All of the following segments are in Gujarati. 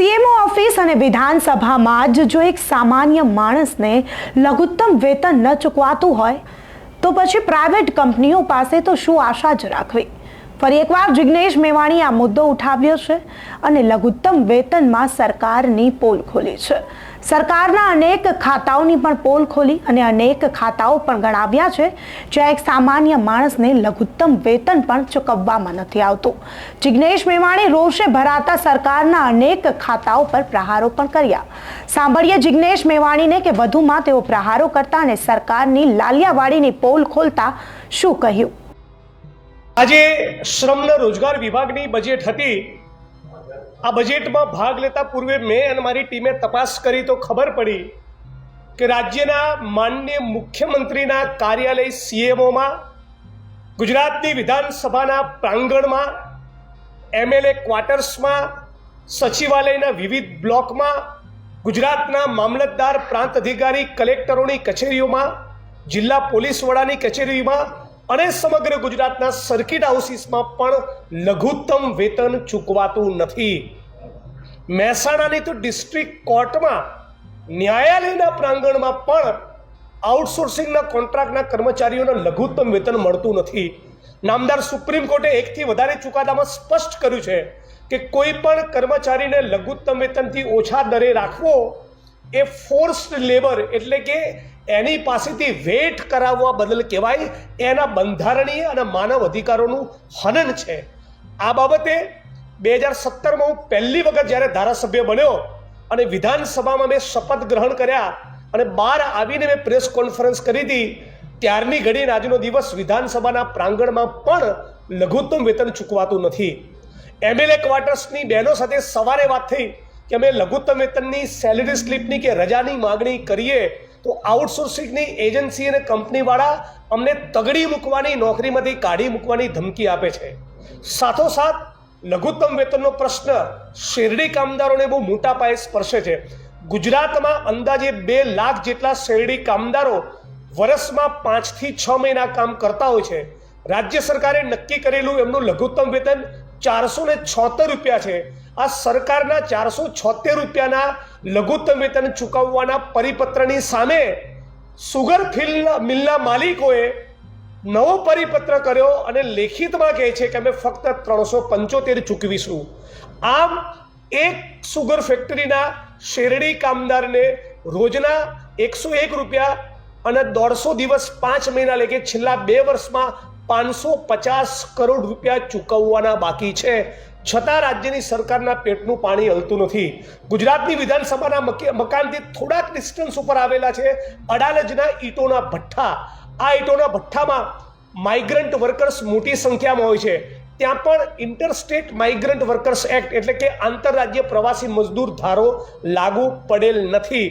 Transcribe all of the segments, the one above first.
સીએમઓ ઓફિસ અને વિધાનસભામાં જ જો એક સામાન્ય માણસને લઘુત્તમ વેતન ન ચૂકવાતું હોય, તો પછી પ્રાઇવેટ કંપનીઓ પાસે તો શું આશા જ રાખવી? ફરી એકવાર જિગ્નેશ મેવાણી આ મુદ્દો ઉઠાવ્યો છે અને લઘુત્તમ વેતનમાં સરકારની પોલ ખોલી છે. સરકારના અનેક ખાતાઓની પણ પોલ ખોલી અને અનેક ખાતાઓ પણ ગણાવ્યા છે, જ્યાં એક સામાન્ય માણસને લઘુત્તમ વેતન પણ ચૂકવવામાં નથી આવતું. જિગ્નેશ મેવાણી રોષે ભરાતા સરકારના અનેક ખાતાઓ પર પ્રહારો પણ કર્યા. સાંભળીએ જિગ્નેશ મેવાણીને કે વધુમાં તેઓ પ્રહારો કરતા અને સરકારની લાલિયાવાડીની પોલ ખોલતા શું કહ્યું? આજે શ્રમ અને રોજગાર વિભાગની બજેટ હતી. આ બજેટમાં ભાગ લેતા પૂર્વે મેં અને મારી ટીમે તપાસ કરી તો ખબર પડી કે રાજ્યના માન્ય મુખ્યમંત્રીના કાર્યાલય સીએમઓમાં ગુજરાતની વિધાનસભાના પ્રાંગણમાં એમએલએ ક્વાર્ટર્સમાં સચિવાલયના વિવિધ બ્લોકમાં, ગુજરાતના મામલતદાર પ્રાંત અધિકારી કલેક્ટરોની કચેરીઓમાં, જિલ્લા પોલીસ વડાની કચેરીમાં અને સમગ્ર ગુજરાતના સર્કિટ હાઉસીસમાં પણ લઘુત્તમ વેતન ચૂકવાતું નથી. મહેસાણાની તો ડિસ્ટ્રિક્ટ કોર્ટમાં ન્યાયાલયના પ્રાંગણમાં પણ આઉટસોર્સિંગના કોન્ટ્રાક્ટના કર્મચારીઓને લઘુત્તમ વેતન મળતું નથી. નામદાર સુપ્રીમ કોર્ટે એકથી વધારે ચુકાદામાં સ્પષ્ટ કર્યું છે કે કોઈ પણ કર્મચારીને લઘુત્તમ વેતનથી ઓછા દરે રાખવો એ ફોર્સ્ડ લેબર એટલે કે એની પાસેથી વેઠ કરાવવા બદલ કહેવાય, એના બંધારણીય અને માનવ અધિકારોનું હનન છે. આ બાબતે બે હજાર સત્તરમાં હું પહેલી વખત જ્યારે ધારાસભ્ય બન્યો અને વિધાનસભામાં મેં શપથ ગ્રહણ કર્યા અને બહાર આવીને મેં પ્રેસ કોન્ફરન્સ કરી હતી, ત્યારની ઘડીને આજનો દિવસ વિધાનસભાના પ્રાંગણમાં પણ લઘુત્તમ વેતન ચૂકવાતું નથી. એમએલએ ક્વાર્ટર્સની બહેનો સાથે સવારે વાત થઈ કે અમે લઘુત્તમ વેતનની સેલેરી સ્લીપની કે રજાની માગણી કરીએ તો આઉટસોર્સિંગની એજન્સી અને કંપનીવાળા અમને તગડી મૂકવાની, નોકરીમાંથી કાઢી મૂકવાની ધમકી આપે છે. સાથોસાથ, લઘુત્તમ વેતનનો પ્રશ્ન શેરડી કામદારોને બહુ મોટા પાયે સ્પર્શે છે. ગુજરાતમાં અંદાજે બે લાખ જેટલા શેરડી કામદારો વર્ષમાં પાંચથી છ મહિના કામ કરતા હોય છે. રાજ્ય સરકારે નક્કી કરેલું એમનું લઘુત્તમ વેતન ચારસો ને છોતેર રૂપિયા છે. આ સરકારના ચારસો છોતેર રૂપિયાના લઘુત્તમ વેતન ચૂકવવાના પરિપત્રની સામે સુગર ફિલ મિલના માલિકોએ નવો પરિપત્ર કર્યો અને લેખિતમાં કહે છે કે અમે ફક્ત ત્રણસો પંચોતેર ચૂકવીશું. આમ એક સુગર ફેક્ટરીના શેરડી કામદારને રોજના એકસો એક રૂપિયા અને દોઢસો દિવસ પાંચ મહિના લેકે છેલ્લા બે વર્ષમાં પાંચસો પચાસ કરોડ રૂપિયા ચૂકવવાના બાકી છે. છતાં રાજ્યની સરકારના પેટનું પાણી હલતું નથી. ગુજરાતની વિધાનસભાના મકાનથી થોડાક ડિસ્ટન્સ ઉપર આવેલા છે અડાલજના ઈંટોના ભઠ્ઠા. આ ઈંટોના ભઠ્ઠામાં માઇગ્રન્ટ વર્કર્સ મોટી સંખ્યામાં હોય છે. ત્યાં પણ ઇન્ટરસ્ટેટ માઇગ્રન્ટ વર્કર્સ એક્ટ એટલે કે આંતરરાજ્ય પ્રવાસી મજદૂર ધારો લાગુ પડેલ નથી.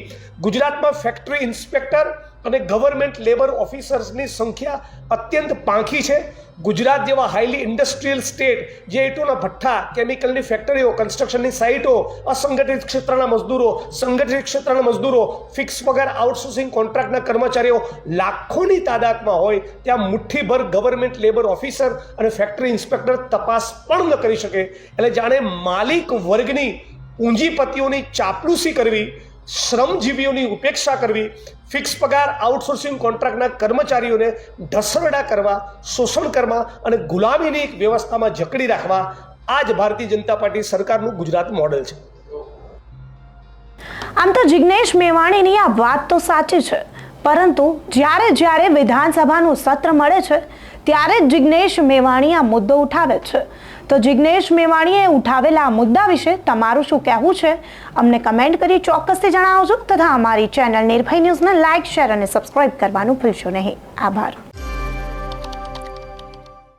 ગુજરાતમાં ફેક્ટરી ઇન્સ્પેક્ટર અને ગવર્મેન્ટ લેબર ઓફિસર્સની સંખ્યા અત્યંત પાંખી છે. ગુજરાત જેવા હાઈલી ઇન્ડસ્ટ્રીયલ સ્ટેટ જે ઈંટોના ભઠ્ઠા કેમિકલની ફેક્ટરીઓ કન્સ્ટ્રક્શનની સાઇટો અસંગઠિત ક્ષેત્રના મજદૂરો, સંગઠિત ક્ષેત્રના મજદૂરો ફિક્સ પગાર આઉટસોર્સિંગ કોન્ટ્રાક્ટના કર્મચારીઓ લાખોની તાદાદમાં હોય, ત્યાં મુઠ્ઠીભર ગવર્મેન્ટ લેબર ઓફિસર અને ફેક્ટરી ઇન્સ્પેક્ટર તપાસ પણ ન કરી શકે. એટલે જાણે માલિક વર્ગની પૂંજીપતિઓની ચાપલૂસી કરવી શ્રમજીવીઓની ઉપેક્ષા કરવી ફિક્સ પગાર આઉટસોર્સિંગ કોન્ટ્રાક્ટના કર્મચારીઓને ઢસરડા કરવા, શોષણ કરવા અને ગુલામીની એક વ્યવસ્થામાં જકડી રાખવા આ જ ભારતીય જનતા પાર્ટી સરકારનું ગુજરાત મોડેલ છે. આમ તો જિગ્નેશ મેવાણીની આ વાત તો સાચી છે, પરંતુ જ્યારે જ્યારે વિધાનસભાનું સત્ર મળે છે ત્યારે જ જિગ્નેશ મેવાણી આ મુદ્દો ઉઠાવે છે. તો જિગ્નેશ મેવાણીએ ઉઠાવેલા આ મુદ્દા વિશે તમારું શું કહેવું છે? અમને કમેન્ટ કરી ચોક્કસથી જણાવજો તથા અમારી ચેનલ નિર્ભય ન્યૂઝને લાઇક, શેર અને સબસ્ક્રાઇબ કરવાનું ભૂલશો નહીં. આભાર.